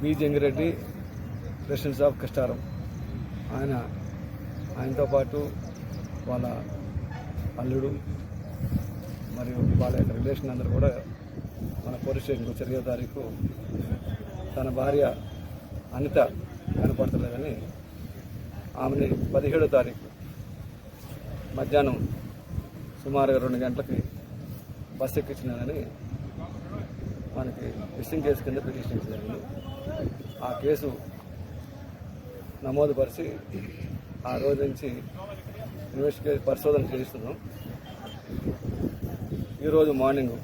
B Jangireddy presidents of Kashtaram. ఆయన ఆయనతో పాటు వాళ్ళ అల్లుడు మరియు వాళ్ళ యొక్క రిలేషన్ అందరూ కూడా మన పోలీస్ స్టేషన్కి వచ్చి ఇరవై తారీఖు తన భార్య అనిత కనపడతలేదని ఆమెని పదిహేడో తారీఖు మధ్యాహ్నం సుమారుగా రెండు గంటలకి బస్ ఎక్కించినారని మనకి మిస్సింగ్ కేసు కింద పిటిషన్ జరిగింది. ఆ కేసు నమోదుపరిచి ఆ రోజు నుంచి ఇన్వెస్టిగేట్ పరిశోధన చేస్తున్నాం ఈరోజు మార్నింగ్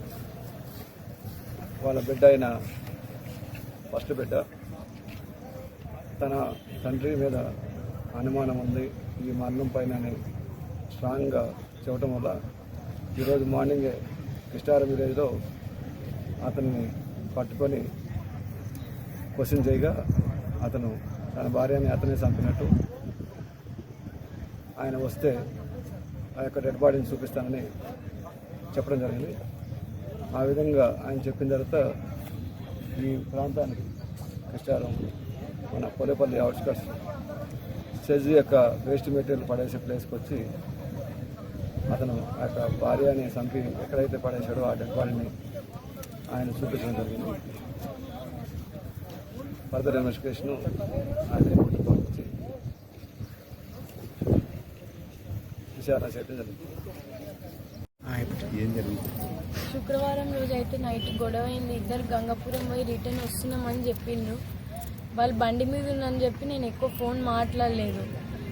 వాళ్ళ బిడ్డ అయిన ఫస్ట్ బిడ్డ తన తండ్రి మీద అనుమానం ఉంది. ఈ మరణం పైన స్ట్రాంగ్గా చెప్పడం వల్ల ఈరోజు మార్నింగే కృష్ణారం విలేజ్లో అతన్ని పట్టుకొని క్వశ్చన్ చేయగా అతను తన భార్యని అతనే చంపినట్టు ఆయన వస్తే ఆ యొక్క డెడ్ బాడీని చూపిస్తానని చెప్పడం జరిగింది. ఆ విధంగా ఆయన చెప్పిన తర్వాత ఈ ప్రాంతానికి కృష్ణారం మన పొలేపల్లి అవుట్స్కట్స్ సెజ్ యొక్క వేస్ట్ మెటీరియల్ పడేసే ప్లేస్కి వచ్చి అతను ఆ యొక్క భార్యని చంపి ఎక్కడైతే పడేశాడో ఆ డెడ్ బాడీని ఆయన చూపించడం జరిగింది. ఫర్దర్ ఇన్వెస్టిగేషన్ ఆయన రిపోర్ట్ పంపించి విచారణ చేయడం జరిగింది. ఏం జరుగుతుంది శుక్రవారం రోజు అయితే నైట్ గొడవ అయింది ఇద్దరు గంగాపురం పోయి రిటర్న్ వస్తున్నామని చెప్పిండ్రు. వాళ్ళు బండి మీద ఉందని చెప్పి నేను ఎక్కువ ఫోన్ మాట్లాడలేదు.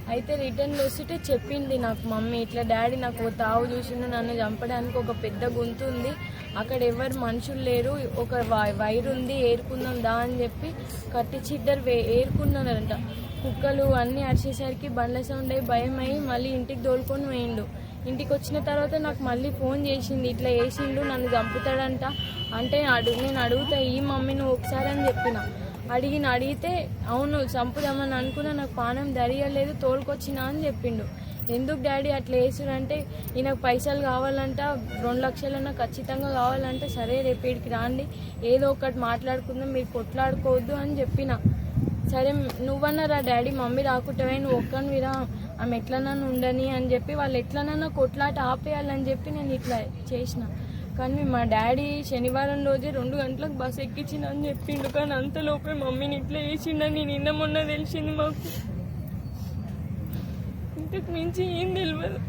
అయితే రిటర్న్ వస్తుంటే చెప్పింది నాకు మమ్మీ ఇట్లా డాడీ నాకు తావు చూసిండు నన్ను చంపడానికి ఒక పెద్ద గొంతు ఉంది. అక్కడ ఎవరు మనుషులు లేరు ఒక వై- వైర్ ఉంది ఏరుకుందాం దా అని చెప్పి కట్టించి ఇద్దరు ఏరుకున్నారంట. కుక్కలు అన్నీ అరిచేసరికి బండ్ల సౌండ్ అయ్యి భయం అయ్యి మళ్ళీ ఇంటికి దోలుకొని పోయిండు. ఇంటికి వచ్చిన తర్వాత నాకు మళ్ళీ ఫోన్ చేసింది. ఇట్లా వేసిండు నన్ను చంపుతాడంట. అంటే అడుగు నేను అడుగుతా ఈ మమ్మీ నువ్వు ఒకసారి అని చెప్పిన. అడిగిన అడిగితే అవును చంపుదామని అనుకున్నా నాకు పానం దరియలేదు తోలుకొచ్చినా అని చెప్పిండు. ఎందుకు డాడీ అట్లా వేసుడంటే ఈయనకు పైసలు కావాలంట రెండు లక్షలన్నా ఖచ్చితంగా కావాలంటే. సరే రేపు ఈడికి రాండి. ఏదో ఒకటి మాట్లాడుకుందాం మీరు కొట్లాడుకోవద్దు అని చెప్పిన. సరే నువ్వన్నారా డాడీ? మమ్మీ రాకుంటే నువ్వు ఒక్కనివిరా. ఆమె ఎట్లనన్నా ఉండని అని చెప్పి వాళ్ళు ఎట్లనన్నా కొట్లాట ఆపేయాలని చెప్పి నేను ఇట్లా చేసిన. కానీ మా డాడీ శనివారం రోజే రెండు గంటలకు బస్ ఎక్కించిన అని చెప్పిండు. కానీ అంతలోపే మమ్మీని ఇట్లా వేసిండని నిన్న మొన్న తెలిసింది మాకు. ఇంతకు మించి ఏం తెలియదు.